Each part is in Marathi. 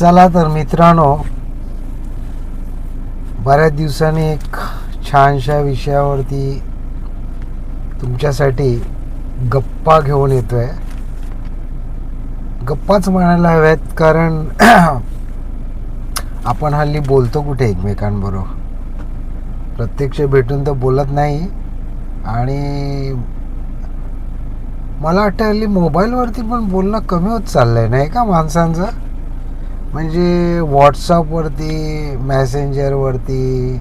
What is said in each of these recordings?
चला तर मित्रांनो बऱ्याच दिवसांनी एक छानशा विषयावरती तुमच्यासाठी गप्पा घेऊन येतोय. गप्पाच म्हणायला हव्यात कारण आपण हल्ली बोलतो कुठे एकमेकांबरोबर. प्रत्यक्ष भेटून तर बोलत नाही. आणि मला वाटतं हल्ली मोबाईलवरती पण बोलणं कमी होत चाललंय नाही का माणसांचं? म्हणजे व्हॉट्सअपवरती मॅसेंजरवरती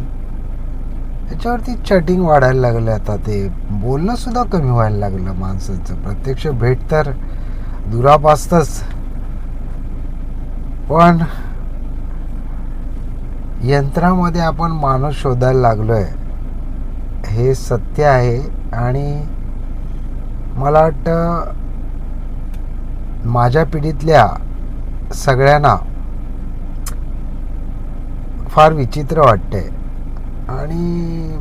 त्याच्यावरती चॅटिंग वाढायला लागलं आता ते. बोलणं सुद्धा कमी व्हायला लागलं माणसाचं. प्रत्यक्ष भेट तर दुरापासतच. पण यंत्रामध्ये आपण माणूस शोधायला लागलो आहे हे सत्य आहे आणि मला वाटतं माझ्या पिढीतल्या सगळ्यांना फार विचित्र वाटते आणि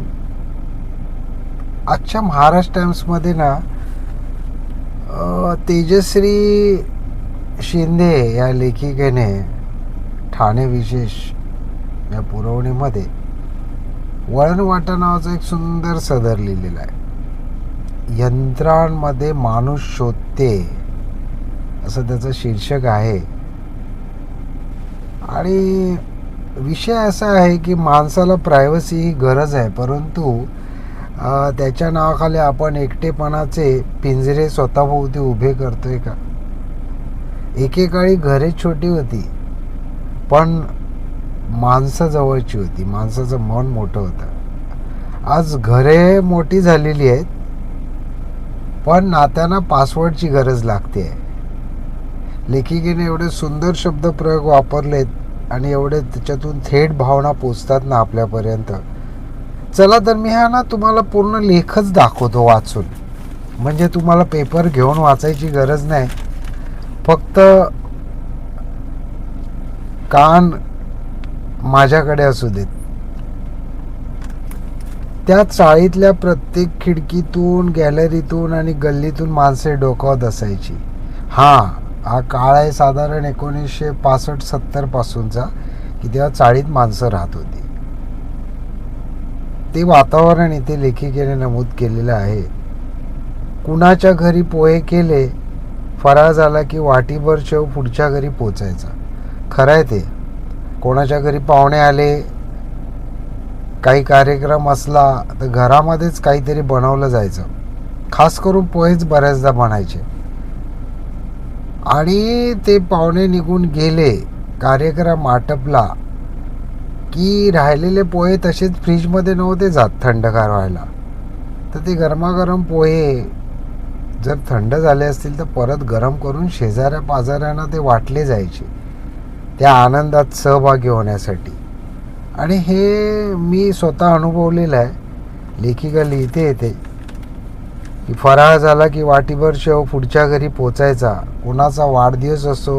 आजच्या महाराष्ट्र टाइम्समध्ये ना तेजश्री शिंदे या लेखिकेने ठाणे विशेष या पुरवणीमध्ये वळण वाटा नावाचं एक सुंदर सदर लिहिलेलं आहे. यंत्रांमध्ये माणूस शोधते असं त्याचं शीर्षक आहे. आणि विषय असा आहे की माणसाला प्रायव्हसी ही गरज आहे परंतु त्याच्या नावाखाली आपण एकटेपणाचे पिंजरे स्वतःभोवती उभे करतोय का? एकेकाळी घरे छोटी होती पण माणसं जवळची होती माणसाचं मन मोठं होतं. आज घरे मोठी झालेली आहेत पण नात्यांना पासवर्डची गरज लागते. आहे लेखिकेने एवढे सुंदर शब्दप्रयोग वापरलेत आणि एवढे त्याच्यातून थेट भावना पोचतात ना आपल्यापर्यंत. चला तर मी हा ना तुम्हाला पूर्ण लेखच दाखवतो वाचून. म्हणजे तुम्हाला पेपर घेऊन वाचायची गरज नाही. फक्त कान माझ्याकडे असू देत. त्या चाळीतल्या प्रत्येक खिडकीतून गॅलरीतून आणि गल्लीतून माणसे डोकावत असायची. हा हा काळ आहे साधारण एकोणीसशे पासष्ट सत्तर पासूनचा की तेव्हा चाळीत माणसं राहत होती. ते वातावरण इथे लेखिकेने नमूद केलेलं आहे. कुणाच्या घरी पोहे केले फराळ झाला की वाटीभर शेव पुढच्या घरी पोचायचा. खरं आहे ते. कोणाच्या घरी पाहुणे आले काही कार्यक्रम असला तर घरामध्येच काहीतरी बनवलं जायचं. खास करून पोहेच बऱ्याचदा बनायचे आणि ते पाहुणे निघून गेले कार्यक्रम आटपला की राहिलेले पोहे तसेच फ्रीजमध्ये नव्हते जात थंडगार व्हायला. तर ते गरमागरम पोहे जर थंड झाले असतील तर परत गरम करून शेजाऱ्या पाजाऱ्यांना ते वाटले जायचे त्या आनंदात सहभागी होण्यासाठी. आणि हे मी स्वतः अनुभवलेलं आहे. लेखिका लिहिते येते. की फराळ झाला की वाटीभर शेव पुढच्या घरी पोचायचा. कोणाचा वाढदिवस असो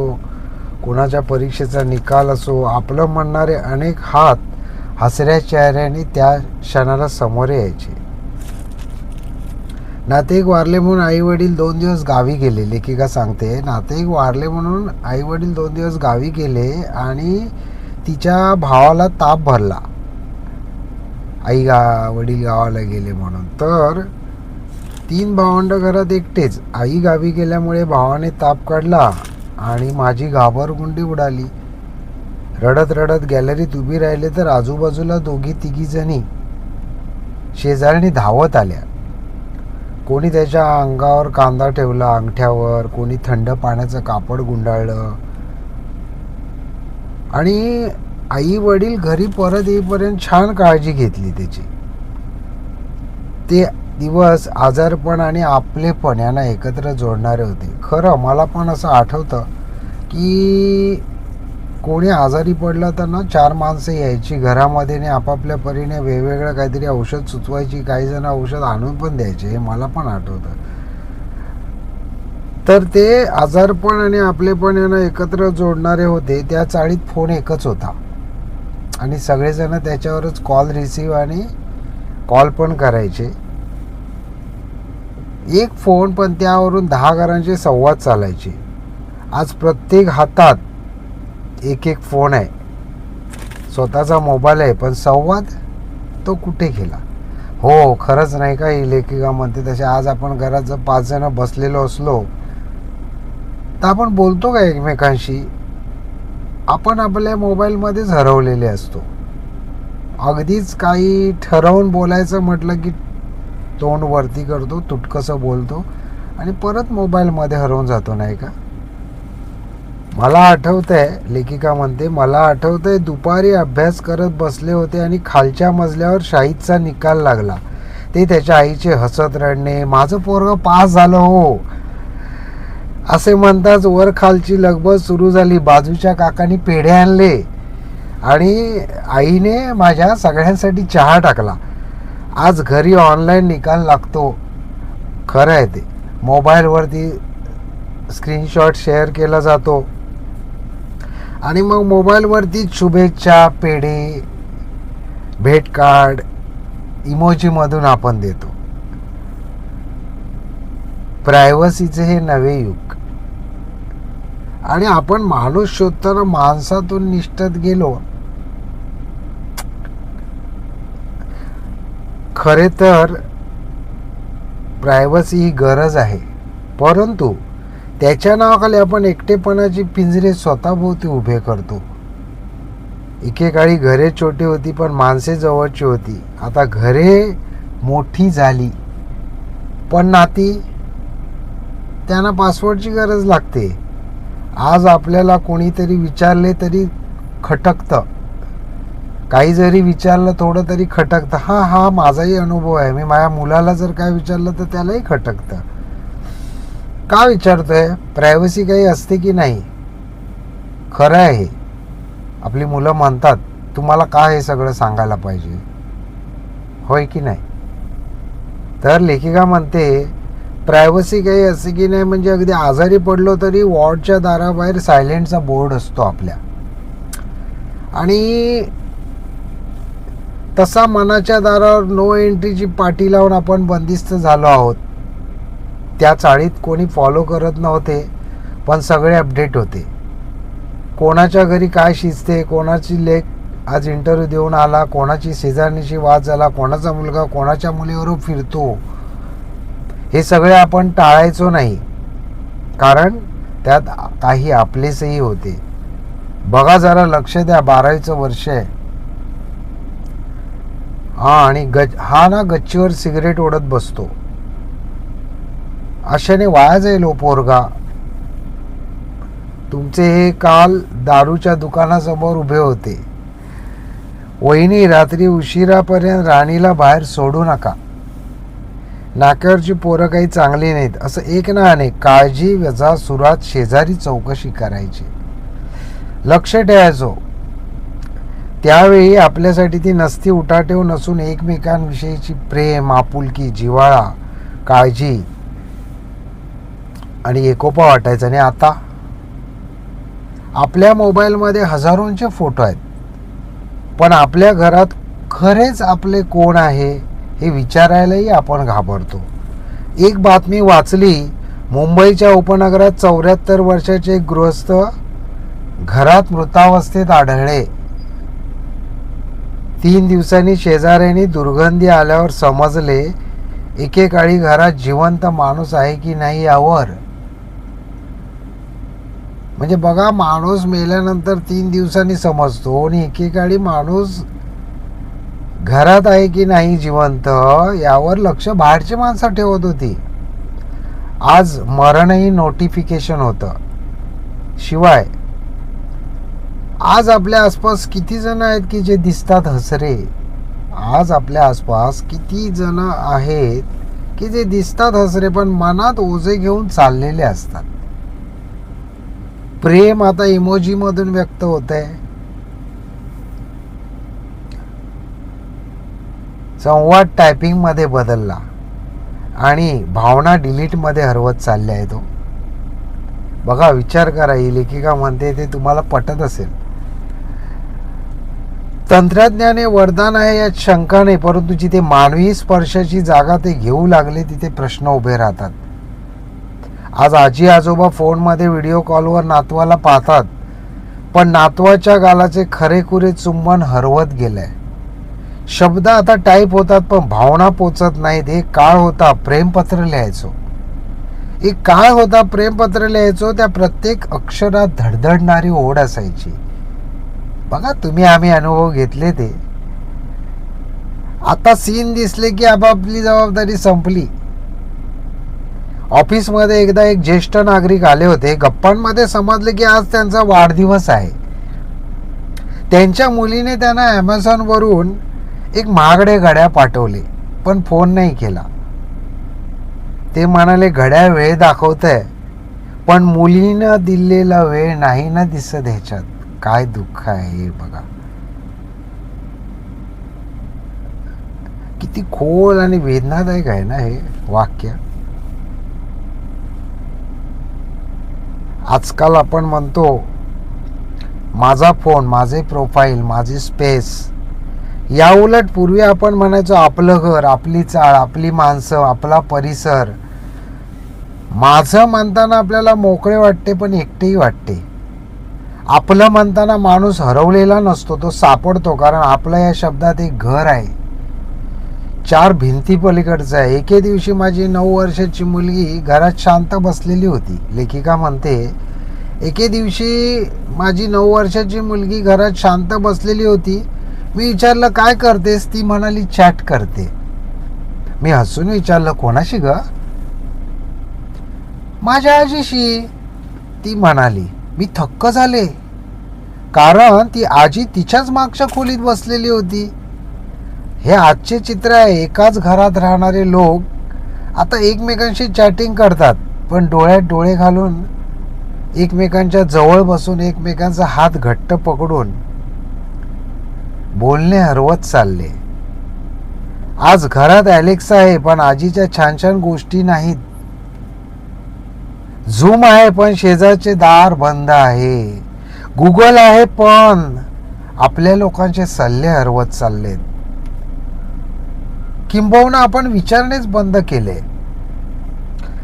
कोणाच्या परीक्षेचा निकाल असो आपलं म्हणणारे अनेक हात हसऱ्या चेहऱ्याने त्या क्षणाला समोर यायचे. नातेक वारले म्हणून आई वडील दोन दिवस गावी गेले. लेखिका सांगते नातेक वारले म्हणून आई वडील दोन दिवस गावी गेले आणि तिच्या भावाला ताप भरला. आई गा वडील गावाला गेले म्हणून. तर तीन भावंड घरात एकटेच. आई गावी गेल्यामुळे भावाने ताप काढला आणि माझी घाबरगुंडी उडाली. रडत रडत गॅलरीत उभी राहिले तर आजूबाजूला दोघी तिघी जणी शेजारणी धावत आल्या. कोणी त्याच्या अंगावर कांदा ठेवला अंगठ्यावर कोणी थंड पाण्याचं कापड गुंडाळलं. आणि आई वडील घरी परत येईपर्यंत छान काळजी घेतली त्याची. ते दिवस आजारपण आणि आपलेपण यांना एकत्र जोडणारे होते. खरं मला पण असं आठवतं की कोणी आजारी पडलं तर ना चार माणसं यायची घरामध्ये आणि आपापल्या परीने वेगवेगळं काहीतरी औषध सुचवायची काही जण औषध आणून पण द्यायचे हे मला पण आठवतं. तर ते आजारपण आणि आपलेपण यांना एकत्र जोडणारे होते. त्या चाळीत फोन एकच होता. आणि सगळेजण त्याच्यावरच कॉल रिसीव आणि कॉल पण करायचे. एक फोन पण त्यावरून दहा घरांचे संवाद चालायचे. आज प्रत्येक हातात एक एक फोन आहे. स्वतःचा मोबाईल आहे पण संवाद तो कुठे गेला? हो खरंच नाही का? ही लेखिका म्हणते तसे आज आपण घरात जर पाच जण बसलेलो असलो तर आपण बोलतो का एकमेकांशी? आपण आपल्या मोबाईलमध्येच हरवलेले असतो. अगदीच काही ठरवून बोलायचं म्हटलं की तोंड वरती करतो तुटकसं बोलतो आणि परत मोबाईलमध्ये हरवून जातो नाही का? मला आठवतंय लेखिका म्हणते मला आठवतंय दुपारी अभ्यास करत बसले होते आणि खालच्या मजल्यावर शाहीदचा निकाल लागला. ते त्याच्या आईचे हसत रडणे माझं पोरग पास झालं हो. असे म्हणताच वर खालची लगबग सुरू झाली. बाजूच्या काकांनी पेढे आणले आणि आईने माझ्या सगळ्यांसाठी चहा टाकला. आज घरी ऑनलाईन निकाल लागतो. खरं आहे ते. मोबाईलवरती स्क्रीनशॉट शेअर केला जातो. आणि मग मोबाईलवरती शुभेच्छा पेढे भेट कार्ड इमोजीमधून आपण देतो. प्रायव्हसीचे हे नवे युग. आणि आपण माणूस शोधताना माणसातून निष्ठत गेलो खरे तर प्रायव्हसी ही गरज आहे. परंतु त्याच्या नावाखाली आपण एकटेपणाची पिंजरे स्वतःभोवती उभे करतो. एकेकाळी घरे छोटी होती पण माणसे जवळची होती. आता घरे मोठी झाली. पण नाती त्यांना पासवर्डची गरज लागते. आज आपल्याला कोणीतरी विचारले तरी खटकतं. काही जरी विचारलं थोडं तरी खटकतं. हा हा माझाही अनुभव आहे. मी माझ्या मुलाला जर काय विचारलं तर त्यालाही खटकतं. का विचारतोय? प्रायव्हसी काही असते की नाही? खरं आहे. आपली मुलं म्हणतात तुम्हाला का हे सगळं सांगायला पाहिजे? होय की नाही? तर लेखिका म्हणते प्रायव्हसी काही असते की नाही? म्हणजे अगदी आजारी पडलो तरी वॉर्डच्या दाराबाहेर सायलेंटचा बोर्ड असतो आपल्या. आणि तसा मनाच्या दारावर नो एंट्रीची पाटी लावून आपण बंदिस्त झालो आहोत. त्या चाळीत कोणी फॉलो करत नव्हते पण सगळे अपडेट होते. कोणाच्या घरी काय शिजते कोणाची लेख आज इंटरव्ह्यू देऊन आला कोणाची शेजारणीशी वाद झाला कोणाचा मुलगा कोणाच्या मुलीवर फिरतो हे सगळे आपण टाळायचो नाही. कारण त्यात काही आपलेसही होते. बघा जरा लक्ष द्या बारावीचं वर्ष आहे. हा आणि गच हा ना गच्चीवर सिगरेट ओढत बसतो. अशाने वाया जाईल ओ पोरगा. तुमचे हे काल दारूच्या दुकानासमोर उभे होते. वहिनी रात्री उशिरापर्यंत राणीला बाहेर सोडू नका. नाक्यावरची पोरं काही चांगली नाहीत. असं एक ना अनेक. काळजी वजा सुरात शेजारी चौकशी करायची. लक्ष ठेवायचो. त्यावेळी आपल्यासाठी ती नसती उठाठेव नसून एकमेकांविषयीची प्रेम आपुलकी जिव्हाळा काळजी आणि एकोपा वाटायचा. आणि आता आपल्या मोबाईलमध्ये हजारोंचे फोटो आहेत. पण आपल्या घरात खरेच आपले कोण आहे हे विचारायलाही आपण घाबरतो. एक बातमी वाचली मुंबईच्या उपनगरात चौऱ्याहत्तर वर्षाचे एक गृहस्थ घरात मृतावस्थेत आढळले. तीन दिवसांनी शेजाऱ्यांनी दुर्गंधी आल्यावर समजले एकेकाळी घरात जिवंत माणूस आहे की नाही यावर. म्हणजे बघा माणूस मेल्यानंतर तीन दिवसांनी समजतो आणि एकेकाळी माणूस घरात आहे की नाही जिवंत यावर लक्ष बाहेरची माणसं ठेवत होती. आज मरणही नोटिफिकेशन होतं. शिवाय आज आपल्या आसपास किती जण आहेत की जे दिसतात हसरे? आज आपल्या आसपास किती जण आहेत की जे दिसतात हसरे पण मनात ओझे घेऊन चाललेले असतात? प्रेम आता इमोजीमधून व्यक्त होत आहे संवाद टायपिंगमध्ये बदलला आणि भावना डिलीटमध्ये हरवत चालल्या आहे तो हो. बघा विचार करा ही लेखिका म्हणते ते तुम्हाला पटत असेल. तंत्रज्ञान हे वरदान आहे यात शंका नाही परंतु जिथे मानवी स्पर्शाची जागा ते घेऊ लागले तिथे प्रश्न उभे राहतात. आज आजी आजोबा फोनमध्ये व्हिडिओ कॉलवर नातवाला पाहतात पण नातवाच्या गालाचे खरेखुरे चुंबन हरवत गेलंय. शब्द आता टाईप होतात पण भावना पोचत नाहीत. एक काळ होता प्रेमपत्र लिहायचो. एक काळ होता प्रेमपत्र लिहायचो त्या प्रत्येक अक्षरात धडधडणारी ओढ असायची. बघा तुम्ही आम्ही अनुभव घेतले ते. आता सीन दिसले की आपापली जबाबदारी संपली. ऑफिसमध्ये एकदा एक ज्येष्ठ नागरिक आले होते. गप्पांमध्ये समजले की आज त्यांचा वाढदिवस आहे. त्यांच्या मुलीने त्यांना ॲमेझॉनवरून एक महागडे घड्या पाठवले पण फोन नाही केला. ते म्हणाले घड्या वेळ दाखवतंय पण मुलीनं दिलेला वेळ नाही ना दिसत ह्याच्यात. काय दुःख आहे हे बघा. किती खोल आणि वेदनादायक आहे ना हे वाक्य. आजकाल आपण म्हणतो माझा फोन माझे प्रोफाईल माझी स्पेस या उलट पूर्वी आपण म्हणायचो आपलं घर आपली चाळ आपली माणसं आपला परिसर. माझं म्हणताना आपल्याला मोकळे वाटते पण एकटेही वाटते. आपलं म्हणताना माणूस हरवलेला नसतो तो सापडतो कारण आपलं या शब्दात एक घर आहे. चार भिंती पलीकडचं आहे. एके दिवशी माझी नऊ वर्षाची मुलगी घरात शांत बसलेली होती. लेखिका म्हणते एके दिवशी माझी नऊ वर्षाची मुलगी घरात शांत बसलेली होती. मी विचारलं काय करतेस? ती म्हणाली चॅट करते. मी हसून विचारलं कोणाशी ग? माझ्या आजीशी. ती म्हणाली मी थक्क झाले. कारण ती आजी तिच्याच मागच्या खोलीत बसलेली होती. हे आजचे चित्र आहे एकाच घरात राहणारे लोक आता एकमेकांशी चॅटिंग करतात पण डोळ्यात डोळे घालून एकमेकांच्या जवळ बसून एकमेकांचा हात घट्ट पकडून बोलणे हरवत चालले. आज घरात ॲलेक्सा आहे पण आजीच्या छान छान गोष्टी नाहीत. झूम आहे पण शेजारचे दार बंद आहे. गुगल आहे पण आपल्या लोकांचे सल्ले हरवत चाललेत. किंबहुना आपण विचारणेच बंद केले.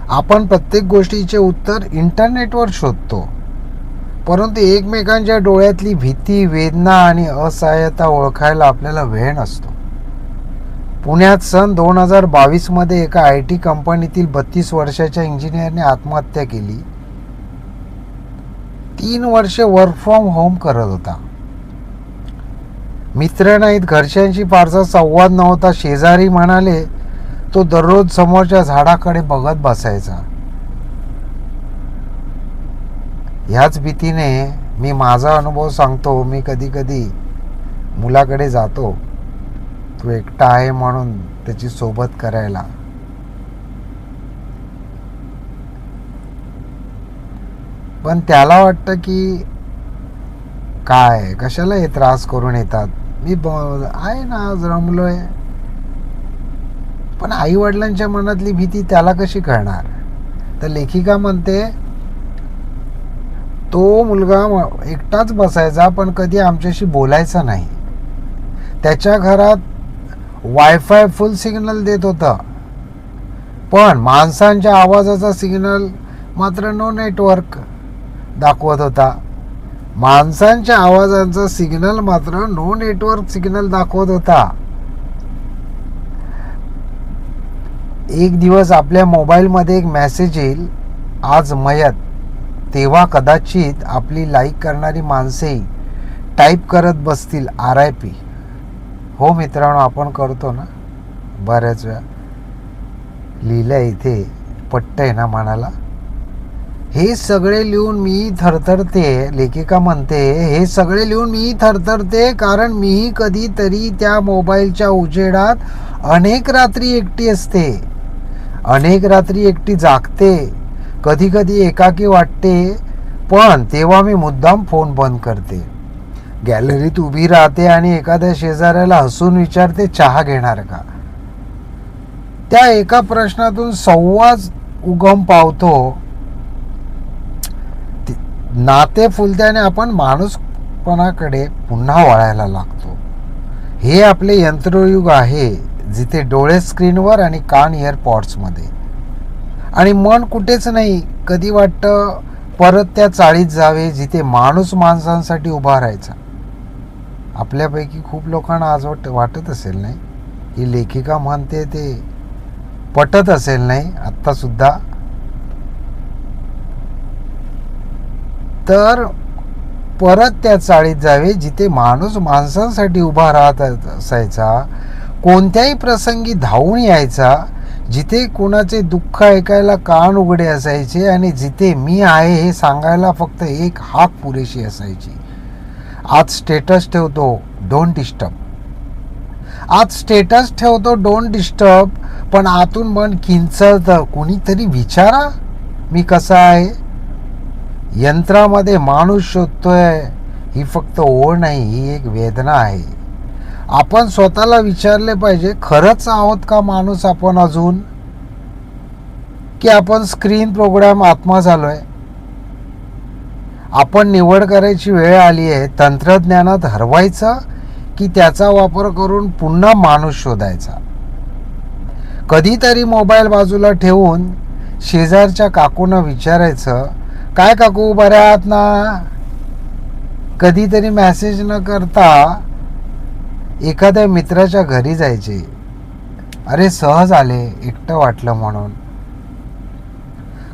आपण प्रत्येक गोष्टीचे उत्तर इंटरनेटवर शोधतो. परंतु एकमेकांच्या डोळ्यातली भीती वेदना आणि असहाय्यता ओळखायला आपल्याला वेळ नसतो. पुण्यात सन दोन हजार बावीसमध्ये एका आय टी कंपनीतील बत्तीस वर्षाच्या इंजिनियरने आत्महत्या केली. तीन वर्ष वर्क फ्रॉम होम करत होता. मित्र नाहीत घरच्यांशी फारसा संवाद नव्हता. शेजारी म्हणाले तो दररोज समोरच्या झाडाकडे बघत बसायचा. ह्याच भीतीने मी माझा अनुभव सांगतो. मी कधी कधी मुलाकडे जातो. तो एकटा आहे म्हणून त्याची सोबत करायला. पण त्याला वाटतं की काय कशाला हे त्रास करून येतात? मी आहे ना आज रमलोय. पण आई वडिलांच्या मनातली भीती त्याला कशी कळणार? तर लेखिका म्हणते तो मुलगा एकटाच बसायचा पण कधी आमच्याशी बोलायचा नाही. त्याच्या घरात वायफाय फुल सिग्नल देत होता. पण माणसांच्या आवाजाचा सिग्नल मात्र नो नेटवर्क दाखवत होता. माणसांच्या आवाजांचा सिग्नल मात्र नो नेटवर्क सिग्नल दाखवत होता. एक दिवस आपल्या मोबाईलमध्ये एक मेसेज येईल. आज मयत. तेव्हा कदाचित आपली लाईक करणारी माणसे टाईप करत बसतील आर आय पी हो मित्रांनो आपण करतो ना बऱ्याच वेळा. लिहिलं इथे आहे ना मनाला. हे सगळे लिहून मी थरथरते लेखिका म्हणते हे सगळे लिहून मी थरथरते कारण मीही कधीतरी त्या मोबाईलच्या उजेडात अनेक रात्री एकटी असते. अनेक रात्री एकटी जागते कधी कधी एकाकी वाटते पण तेव्हा मी मुद्दाम फोन बंद करते. गॅलरीत उभी राहते आणि एखाद्या शेजाऱ्याला हसून विचारते चहा घेणार का? त्या एका प्रश्नातून संवाद उगम पावतो. नाते फुलत्याने आपण माणूसपणाकडे पुन्हा वळायला लागतो. हे आपले यंत्रयुग आहे जिथे डोळे स्क्रीनवर आणि कान इयरपॉड्समध्ये आणि मन कुठेच नाही कधी वाटतं परत त्या चाळीत जावे जिथे माणूस माणसांसाठी उभा राहायचा. आपल्यापैकी खूप लोकांना आज वाट वाटत असेल नाही ही लेखिका म्हणते ते पटत असेल नाही आत्ता सुद्धा. तर परत त्या चाळीत जावे जिथे माणूस माणसांसाठी उभा राहत असायचा कोणत्याही प्रसंगी धावून यायचा जिथे कुणाचे दुःख ऐकायला कान उघडे असायचे आणि जिथे मी आहे हे सांगायला फक्त एक हाक पुरेशी असायची. आज स्टेटस ठेवतो डोंट डिस्टर्ब आज स्टेटस ठेवतो डोंट डिस्टर्ब पण आतून मन किंचळतं. कुणीतरी विचारा मी कसा आहे? यंत्रामध्ये माणूस शोधतोय ही फक्त ओळ नाही ही एक वेदना आहे. आपण स्वतःला विचारले पाहिजे खरंच आहोत का माणूस आपण अजून? की आपण स्क्रीन प्रोग्राम आत्मा झालो आहे आपण निवड करायची वेळ आली आहे तंत्रज्ञानात हरवायचं की त्याचा वापर करून पुन्हा माणूस शोधायचा? कधीतरी मोबाईल बाजूला ठेवून शेजारच्या काकूंना विचारायचं काय काकू बऱ्या आहात ना? कधीतरी मेसेज न करता एखाद्या मित्राच्या घरी जायचे. अरे सहज आले एकटं वाटलं म्हणून.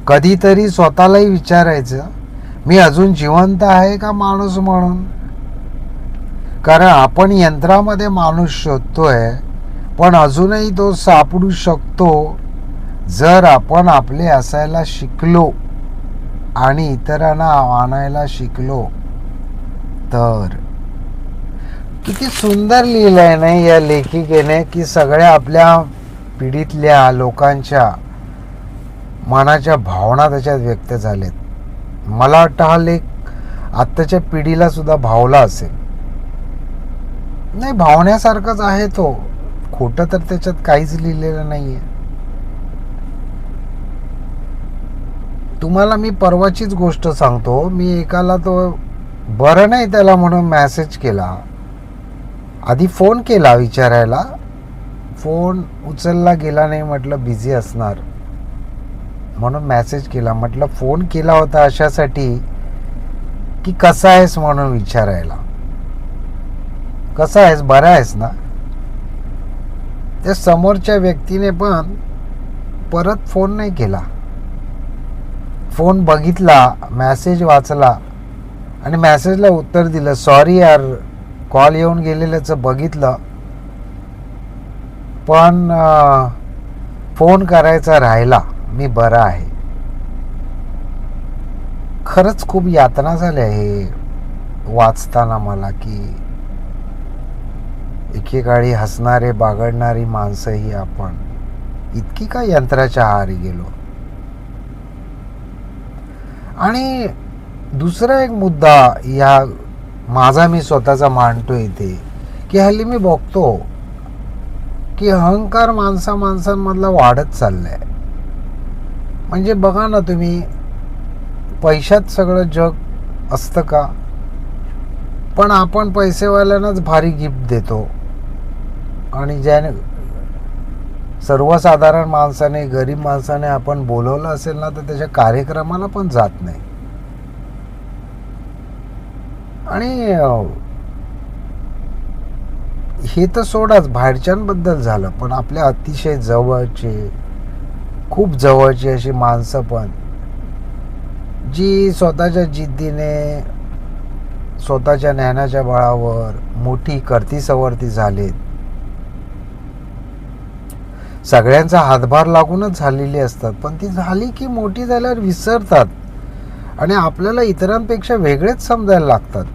कधीतरी स्वतःलाही विचारायचं मी अजून जिवंत आहे का माणूस म्हणून? कारण आपण यंत्रामध्ये माणूस शोधतोय पण अजूनही तो सापडू शकतो जर आपण आपले असायला शिकलो आणि इतरांना आणायला शिकलो. तर किती सुंदर लिहिलं आहे नाही या लेखिकेने की सगळ्या आपल्या पिढीतल्या लोकांच्या मनाच्या भावना त्याच्यात व्यक्त झाल्यात. मला वाटतं हा लेख आत्ताच्या पिढीला सुद्धा भावला असेल. नाही भावण्यासारखाच आहे तो. खोटं तर त्याच्यात काहीच लिहिलेलं नाहीये. तुम्हाला मी परवाचीच गोष्ट सांगतो. मी एकाला तो बरं नाही त्याला म्हणून मॅसेज केला. आधी फोन केला विचारायला. फोन उचलला गेला नाही म्हटलं बिझी असणार. म्हणून मॅसेज केला. म्हटलं फोन केला होता अशासाठी की कसा आहेस म्हणून विचारायला. कसा आहेस? बरा आहेस ना? त्या समोरच्या व्यक्तीने पण परत फोन नाही केला. फोन बघितला मॅसेज वाचला आणि मॅसेजला उत्तर दिलं सॉरी यार कॉल येऊन गेलेल्याचं बघितलं पण फोन करायचा राहिला. मी बरा आहे. खरंच खूप यातना झाल्या हे वाचताना मला की एकेकाळी हसणारे बागडणारी माणसं ही आपण इतकी का यंत्राच्या आहारी गेलो? आणि दुसरा एक मुद्दा या माझा मी स्वतःचा मांडतो इथे की हल्ली मी बघतो की अहंकार माणसा माणसांमधला वाढत चाललाय. म्हणजे बघा ना तुम्ही पैशात सगळं जग असतं का? पण आपण पैसेवाल्यांनाच भारी गिफ्ट देतो. आणि ज्याने सर्वसाधारण माणसाने गरीब माणसाने आपण बोलवलं असेल ना तर त्याच्या कार्यक्रमाला पण जात नाही. आणि हे तर सोडाच बाहेरच्यांबद्दल झालं पण आपल्या अतिशय जवळचे खूप जवळची अशी माणसं पण. जी स्वतःच्या जिद्दीने स्वतःच्या ज्ञानाच्या बळावर मोठी करतीसवरती झालेत. सगळ्यांचा हातभार लागूनच झालेली असतात पण ती झाली की मोठी झाल्यावर विसरतात आणि आपल्याला इतरांपेक्षा वेगळेच समजायला लागतात.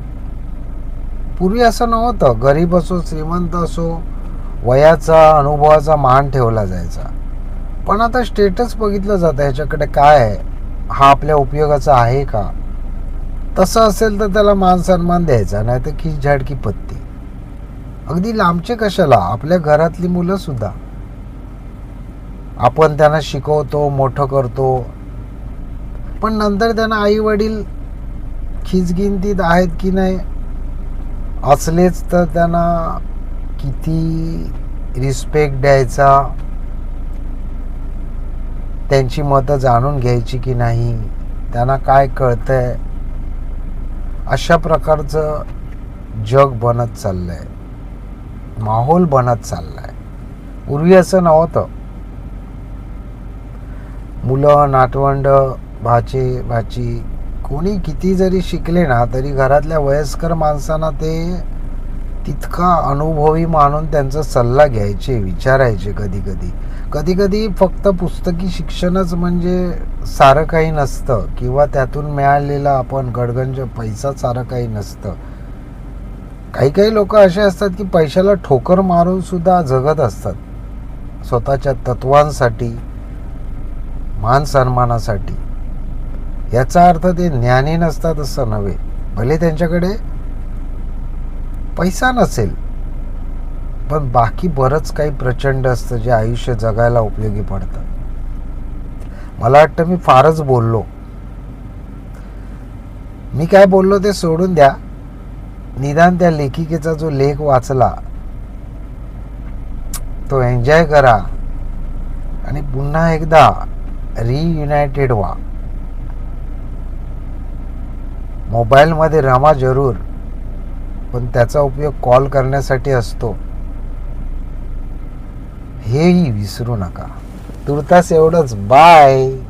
पूर्वी असं नव्हतं गरीब असो श्रीमंत असो वयाचा अनुभवाचा मान ठेवला जायचा. पण आता स्टेटस बघितलं जातं ह्याच्याकडे काय आहे? हा आपल्या उपयोगाचा आहे का? तसं असेल तर त्याला मान सन्मान द्यायचा नाही तर खिच झाडकी पत्ती. अगदी लांबचे कशाला? आपल्या घरातली मुलं सुद्धा. आपण त्यांना शिकवतो मोठं करतो. पण नंतर त्यांना आई वडील खिचगिंतीत आहेत की नाही असलेच तर त्यांना किती रिस्पेक्ट द्यायचा. त्यांची मतं जाणून घ्यायची की नाही त्यांना काय कळतंय? अशा प्रकारचं जग बनत चाललंय. माहोल बनत चाललाय. पूर्वी असं नव्हतं. मुलं नाटवंड भाचे भाची कोणी किती जरी शिकले ना तरी घरातल्या वयस्कर माणसांना ते तितका अनुभवी मानून त्यांचा सल्ला घ्यायचे विचारायचे कधी कधी कधी कधी फक्त पुस्तकी शिक्षणच म्हणजे सारं काही नसतं किंवा त्यातून मिळालेला आपण गडगंज पैसा सारं काही नसतं. काही काही लोक असे असतात की पैशाला ठोकर मारून सुद्धा जगत असतात. स्वतःच्या तत्वांसाठी मान सन्मानासाठी. याचा अर्थ ते ज्ञानी नसतात असं नव्हे. भले त्यांच्याकडे पैसा नसेल पण बाकी बरंच काही प्रचंड असतं जे आयुष्य जगायला उपयोगी पडतं. मला वाटतं मी फारच बोललो. मी काय बोललो ते सोडून द्या. निदान त्या लेखिकेचा जो लेख वाचला तो एन्जॉय करा. आणि पुन्हा एकदा रियुनायटेड व्हा. मोबाईलमध्ये रमा जरूर पण त्याचा उपयोग कॉल करण्यासाठी असतो. हेही विसरू नका. तुर्तास एवढंच. बाय.